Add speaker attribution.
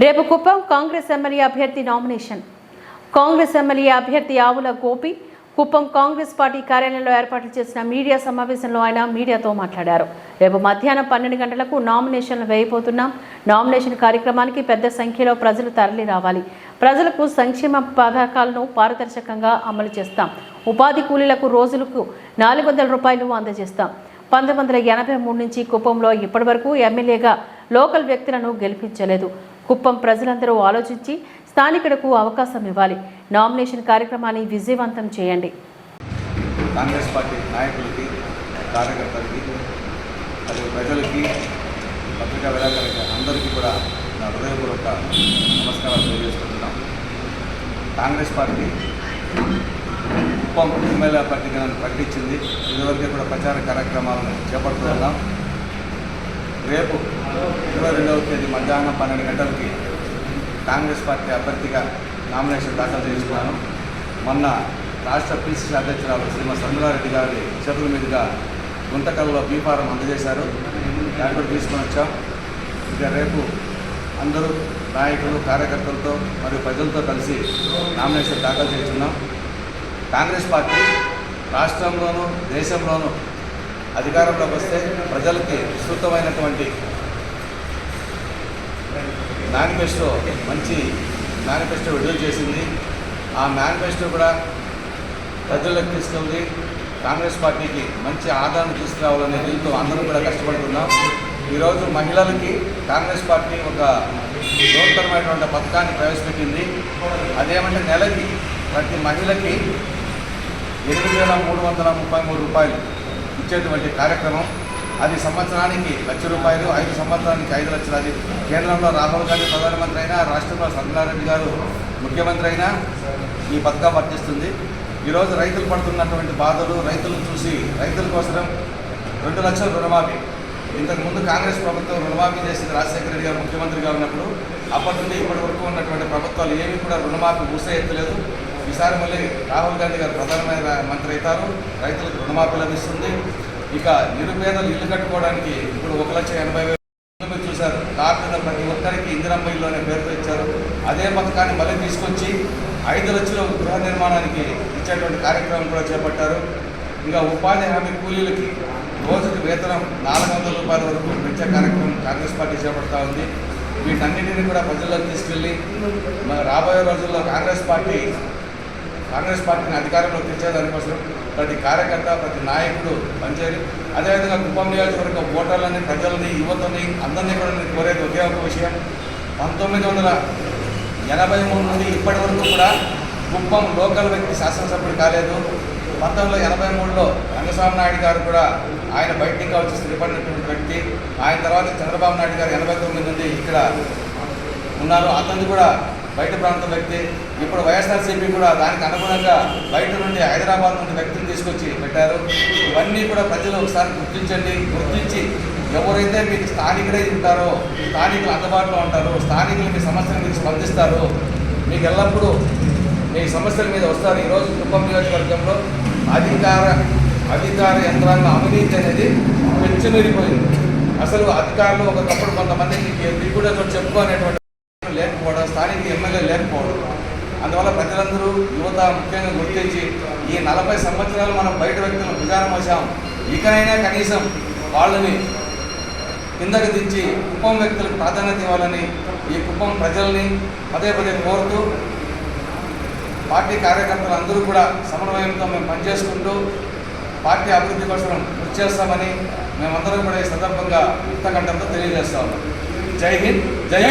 Speaker 1: రేపు కుప్పం కాంగ్రెస్ ఎమ్మెల్యే అభ్యర్థి nomination. Congress MLA అభ్యర్థి ఆవుల గోపి కుప్పం కాంగ్రెస్ పార్టీ కార్యాలయంలో ఏర్పాటు చేసిన మీడియా సమావేశంలో ఆయన మీడియాతో మాట్లాడారు. రేపు మధ్యాహ్నం పన్నెండు గంటలకు నామినేషన్లు వేయబోతున్నాం. నామినేషన్ కార్యక్రమానికి పెద్ద సంఖ్యలో ప్రజలు తరలి రావాలి. ప్రజలకు సంక్షేమ పథకాలను పారదర్శకంగా అమలు చేస్తాం. ఉపాధి కూలీలకు రోజులకు నాలుగు వందల రూపాయలు అందజేస్తాం. పంతొమ్మిది వందల ఎనభై మూడు నుంచి కుప్పంలో ఇప్పటివరకు ఎమ్మెల్యేగా లోకల్ వ్యక్తులను గెలిపించలేదు. కుప్పం ప్రజలందరూ ఆలోచించి స్థానికులకు అవకాశం ఇవ్వాలి. నామినేషన్ కార్యక్రమాన్ని విజయవంతం చేయండి.
Speaker 2: కాంగ్రెస్ పార్టీ నాయకులకి కార్యకర్తలకి మరియు ప్రజలకి పత్రికా విలేకరులకి అందరికీ కూడా నా హృదయపూర్వక నమస్కారాలు తెలియజేస్తున్నాం. కాంగ్రెస్ పార్టీ కుప్పం ఎమ్మెల్యే అభ్యర్థిగా నన్ను ప్రకటించింది. ఇదివరకే కూడా ప్రచార కార్యక్రమాలను చేపడుతున్నాం రేపు ఇరవై రెండవ తేదీ మధ్యాహ్నం పన్నెండు గంటలకి కాంగ్రెస్ పార్టీ అభ్యర్థిగా నామినేషన్ దాఖలు చేసుకున్నాను మొన్న రాష్ట్ర పిసిసి అధ్యక్షురాలు శ్రీమతి సంధ్రారెడ్డి గారి చేతుల మీదుగా గుంతకల్లో బీఫారం అందజేశారు. దాన్ని కూడా తీసుకొని వచ్చాం. ఇక రేపు అందరూ నాయకులు కార్యకర్తలతో మరియు ప్రజలతో కలిసి నామినేషన్ దాఖలు చేస్తున్నాం. కాంగ్రెస్ పార్టీ రాష్ట్రంలోనూ దేశంలోనూ అధికారంలోకి వస్తే ప్రజలకి విస్తృతమైనటువంటి మేనిఫెస్టో మంచి మేనిఫెస్టో విడుదల చేసింది. ఆ మేనిఫెస్టో కూడా ప్రజలకు తీసుకెళ్ళి కాంగ్రెస్ పార్టీకి మంచి ఆదరణ తీసుకురావాలనే దీంతో అందరూ కూడా కష్టపడుతున్నాం. ఈరోజు మహిళలకి కాంగ్రెస్ పార్టీ ఒక నూతనమైనటువంటి పథకాన్ని ప్రవేశపెట్టింది. అదేమంటే నెలకి ప్రతి మహిళకి ఎనిమిది వేల మూడు వందల ముప్పై మూడు రూపాయలు ఇచ్చేటువంటి కార్యక్రమం. అది సంవత్సరానికి లక్ష రూపాయలు ఐదు సంవత్సరానికి ఐదు లక్షలు. అది కేంద్రంలో రాహుల్ గాంధీ ప్రధానమంత్రి అయినా రాష్ట్రంలో సంజనారెడ్డి గారు ముఖ్యమంత్రి అయినా ఈ పథకం వర్తిస్తుంది. ఈరోజు రైతులు పడుతున్నటువంటి బాధలు రైతులను చూసి రైతుల కోసం రెండు లక్షల రుణమాఫీ. ఇంతకుముందు కాంగ్రెస్ ప్రభుత్వం రుణమాఫీ చేసింది రాజశేఖర రెడ్డి గారు ముఖ్యమంత్రిగా ఉన్నప్పుడు. అప్పటి నుండి ఇప్పటి వరకు ఉన్నటువంటి ప్రభుత్వాలు ఏమీ కూడా రుణమాఫీ ఊసే ఎత్తలేదు. ఈసారి మళ్ళీ రాహుల్ గాంధీ గారు ప్రధానమైన మంత్రి అవుతారు. రైతులకు రుణమాఫీ లభిస్తుంది. ఇక నిరుపేదలు ఇల్లు కట్టుకోవడానికి ఇప్పుడు ఒక లక్ష ఎనభై వేలు మీరు చూశారు. కార్డు ప్రతి ఒక్కరికి ఇందిరమ్మ ఇల్లు అనే పేరుతో ఇచ్చారు. అదే పథకాన్ని మళ్ళీ తీసుకొచ్చి ఐదు లక్షల గృహ నిర్మాణానికి ఇచ్చేటువంటి కార్యక్రమం కూడా చేపట్టారు. ఇంకా ఉపాధి హామీ కూలీలకి రోజుకి వేతనం నాలుగు వందల రూపాయల వరకు పెంచే కార్యక్రమం కాంగ్రెస్ పార్టీ చేపడతా ఉంది. వీటన్నిటిని కూడా ప్రజల్లోకి తీసుకెళ్ళి రాబోయే రోజుల్లో కాంగ్రెస్ పార్టీ కాంగ్రెస్ పార్టీని అధికారంలో తెచ్చేదానికోసం ప్రతి కార్యకర్త ప్రతి నాయకుడు పనిచేయాలి. అదేవిధంగా కుప్పం నియోజకవర్గ ఓటర్లని ప్రజలని యువతని అందరినీ కూడా నేను కోరేది ఒకే ఒక విషయం. పంతొమ్మిది వందల ఎనభై మూడు నుండి ఇప్పటి వరకు కూడా కుప్పం లోకల్ వ్యక్తి శాసనసభ్యుడు కాలేదు. పంతొమ్మిది వందల ఎనభై మూడులో రంగస్వామి నాయుడు గారు కూడా ఆయన బయటికి వచ్చి స్థిరపడినటువంటి వ్యక్తి. ఆయన తర్వాత చంద్రబాబు నాయుడు గారు ఎనభై తొమ్మిది నుండి ఇక్కడ ఉన్నారు. అతను కూడా బయట ప్రాంతం వ్యక్తి. ఇప్పుడు వైఎస్ఆర్సీపీ కూడా దానికి అనుగుణంగా బయట నుండి హైదరాబాద్ నుండి వ్యక్తిని తీసుకొచ్చి పెట్టారు. ఇవన్నీ కూడా ప్రజలు ఒకసారి గుర్తించండి. గుర్తించి ఎవరైతే మీకు స్థానికులై ఉంటారో స్థానికులు అందుబాటులో ఉంటారో స్థానికులు మీ సమస్యల మీద స్పందిస్తారు మీకు ఎల్లప్పుడూ మీ సమస్యల మీద వస్తారు. ఈరోజు కుప్పం నియోజకవర్గంలో అధికార అధికార యంత్రాంగ అవినీతి అనేది పెంచుమీరిపోయింది అసలు అధికారులు ఒకప్పుడు కొంతమందికి కూడా చెప్పుకోనేటువంటి లేకపోవడం స్థానిక ఎమ్మెల్యే లేకపోవడం అందువల్ల ప్రజలందరూ యువత ముఖ్యంగా గుర్తించి ఈ నలభై సంవత్సరాలు మనం బయట వ్యక్తులను విచారం వచ్చాం ఇకనైనా కనీసం వాళ్ళని కిందకి దించి కుప్పం వ్యక్తులకు ప్రాధాన్యత ఇవ్వాలని ఈ కుప్పం ప్రజల్ని పదే పదే కోరుతూ పార్టీ కార్యకర్తలు అందరూ కూడా సమన్వయంతో మేము పనిచేసుకుంటూ పార్టీ అభివృద్ధి కోసం కృషి చేస్తామని మేమందరం కూడా ఈ సందర్భంగా యుక్తకంఠంతో తెలియజేస్తాము. జై హింద్ జై